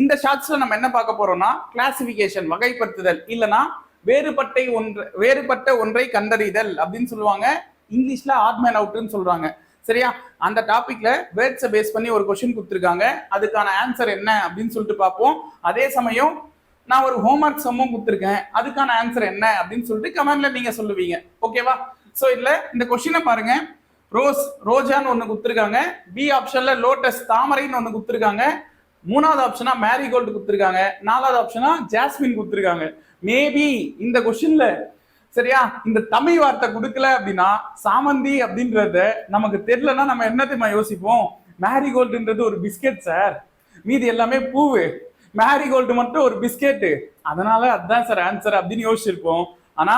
இந்த ஷார்ட்ஸ்ல நம்ம என்ன பார்க்க போறோம்னா கிளாசிபிகேஷன் வகைப்படுத்துதல் இல்லனா வேறுபட்டை ஒன்று வேறுபட்ட ஒன்றை கண்டறிதல் அப்படின்னு சொல்லுவாங்க. இங்கிலீஷ்ல ஆட் மேன் அவுட்னு சொல்றாங்க. சரியா? அந்த டாபிக்ல வேர்ட்ஸை பேஸ் பண்ணி ஒரு கொஸ்டின் கொடுத்துருக்காங்க. அதுக்கான ஆன்சர் என்ன அப்படின்னு சொல்லிட்டு பார்ப்போம். அதே சமயம் நான் ஒரு ஹோம்ஒர்க் சம்மும் கொடுத்துருக்கேன். அதுக்கான ஆன்சர் என்ன அப்படின்னு சொல்லிட்டு கமெண்ட்ல நீங்க சொல்லுவீங்க. ஓகேவா ஸோ இதுல இந்த கொஸ்டினை பாருங்க. ரோஸ் ரோஜான்னு ஒன்று கொடுத்துருக்காங்க. பி ஆப்ஷன்ல லோட்டஸ் தாமரைன்னு ஒன்று கொடுத்துருக்காங்க. மூணாவது ஆப்ஷனா மேரிகோல்டு கொடுத்துருக்காங்க. நாலாவது ஆப்ஷனா ஜாஸ்மின் கொடுத்துருக்காங்க. மேபி இந்த கொஸ்டின்ல சரியா? இந்த தமிழ் வார்த்தை கொடுக்கல அப்படின்னா சாமந்தி அப்படின்றத நமக்கு தெரியலன்னா நம்ம என்னத்தையுமா யோசிப்போம்? மேரிகோல்டுன்றது ஒரு பிஸ்கெட் சார் மீதி எல்லாமே பூவு. மேரிகோல்டு மட்டும் ஒரு பிஸ்கெட்டு அதனால அதுதான் சார் ஆன்சர் அப்படின்னு யோசிச்சிருப்போம். ஆனா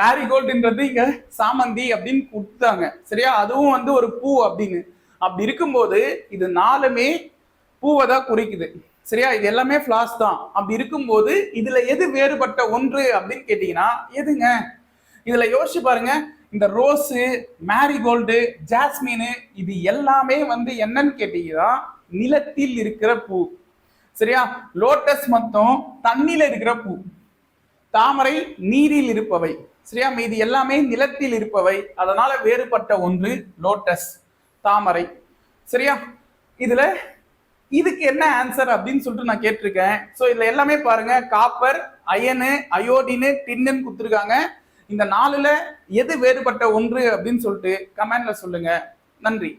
மேரிகோல்டுன்றது இங்க சாமந்தி அப்படின்னு கொடுத்தாங்க சரியா? அதுவும் வந்து ஒரு பூ அப்படின்னு. அப்படி இருக்கும்போது இது நாலுமே பூவை தான் குறிக்குது. சரியா? இது எல்லாமே ஃபிளாஸ் தான். அப்படி இருக்கும்போது இதுல எது வேறுபட்ட ஒன்று அப்படின்னு கேட்டீங்கன்னா எதுங்க? இதுல யோசிச்சு பாருங்க. இந்த ரோஸு மேரிகோல்டு ஜாஸ்மின் இது எல்லாமே வந்து என்னன்னு கேட்டீங்கன்னா நிலத்தில் இருக்கிற பூ. சரியா? லோட்டஸ் மொத்தம் தண்ணியில இருக்கிற பூ. தாமரை நீரில் இருப்பவை. சரியா? மீதி எல்லாமே நிலத்தில் இருப்பவை. அதனால வேறுபட்ட ஒன்று லோட்டஸ் தாமரை. சரியா? இதுல இதுக்கு என்ன ஆன்சர் அப்படின்னு சொல்லிட்டு நான் கேட்டிருக்கேன். ஸோ இதுல எல்லாமே பாருங்க. காப்பர் அயனு அயோடினு டின்னு கொடுத்துருக்காங்க. இந்த நாலுல எது வேறுபட்ட ஒன்று அப்படின்னு சொல்லிட்டு கமெண்ட்ல சொல்லுங்க. நன்றி.